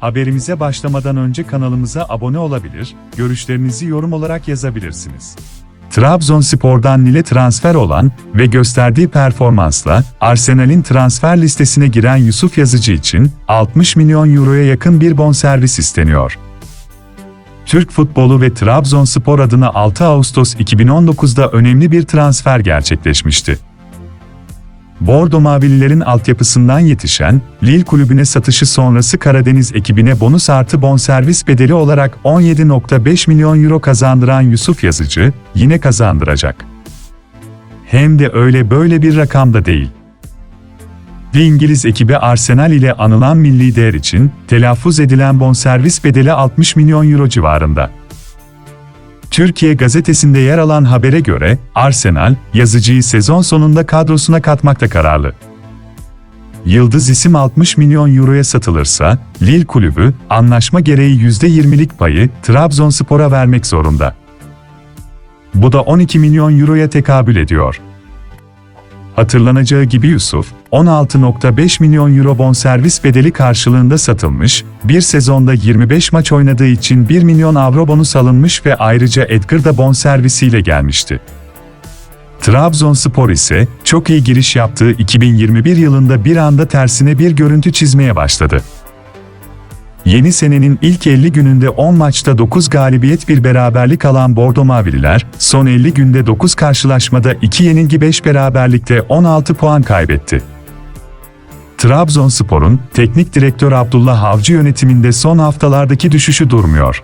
Haberimize başlamadan önce kanalımıza abone olabilir, görüşlerinizi yorum olarak yazabilirsiniz. Trabzonspor'dan Lille transfer olan ve gösterdiği performansla Arsenal'in transfer listesine giren Yusuf Yazıcı için 60 milyon euroya yakın bir bonservis isteniyor. Türk futbolu ve Trabzonspor adına 6 Ağustos 2019'da önemli bir transfer gerçekleşmişti. Bordo Mavililerin altyapısından yetişen, Lille kulübüne satışı sonrası Karadeniz ekibine bonus artı bonservis bedeli olarak 17.5 milyon euro kazandıran Yusuf Yazıcı, yine kazandıracak. Hem de öyle böyle bir rakamda değil. Bir İngiliz ekibi Arsenal ile anılan milli değer için telaffuz edilen bonservis bedeli 60 milyon euro civarında. Türkiye gazetesinde yer alan habere göre Arsenal, yazıcıyı sezon sonunda kadrosuna katmakta kararlı. Yıldız isim 60 milyon euroya satılırsa, Lille kulübü, anlaşma gereği %20'lik payı Trabzonspor'a vermek zorunda. Bu da 12 milyon euroya tekabül ediyor. Hatırlanacağı gibi Yusuf, 16.5 milyon euro bonservis bedeli karşılığında satılmış, bir sezonda 25 maç oynadığı için 1 milyon avro bonus alınmış ve ayrıca Edgar da bonservisiyle gelmişti. Trabzonspor ise çok iyi giriş yaptığı 2021 yılında bir anda tersine bir görüntü çizmeye başladı. Yeni senenin ilk 50 gününde 10 maçta 9 galibiyet bir beraberlik alan Bordo Mavililer, son 50 günde 9 karşılaşmada 2 yenilgi 5 beraberlikte 16 puan kaybetti. Trabzonspor'un teknik direktör Abdullah Avcı yönetiminde son haftalardaki düşüşü durmuyor.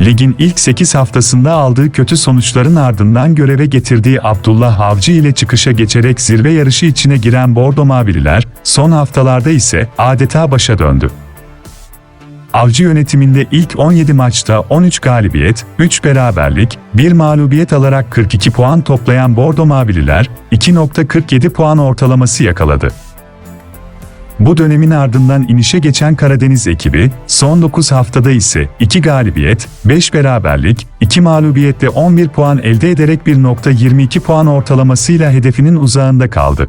Ligin ilk 8 haftasında aldığı kötü sonuçların ardından göreve getirdiği Abdullah Avcı ile çıkışa geçerek zirve yarışı içine giren Bordo Mavililer, son haftalarda ise adeta başa döndü. Avcı yönetiminde ilk 17 maçta 13 galibiyet, 3 beraberlik, 1 mağlubiyet alarak 42 puan toplayan Bordo Mavililer, 2.47 puan ortalaması yakaladı. Bu dönemin ardından inişe geçen Karadeniz ekibi, son 9 haftada ise 2 galibiyet, 5 beraberlik, 2 mağlubiyetle 11 puan elde ederek 1.22 puan ortalamasıyla hedefinin uzağında kaldı.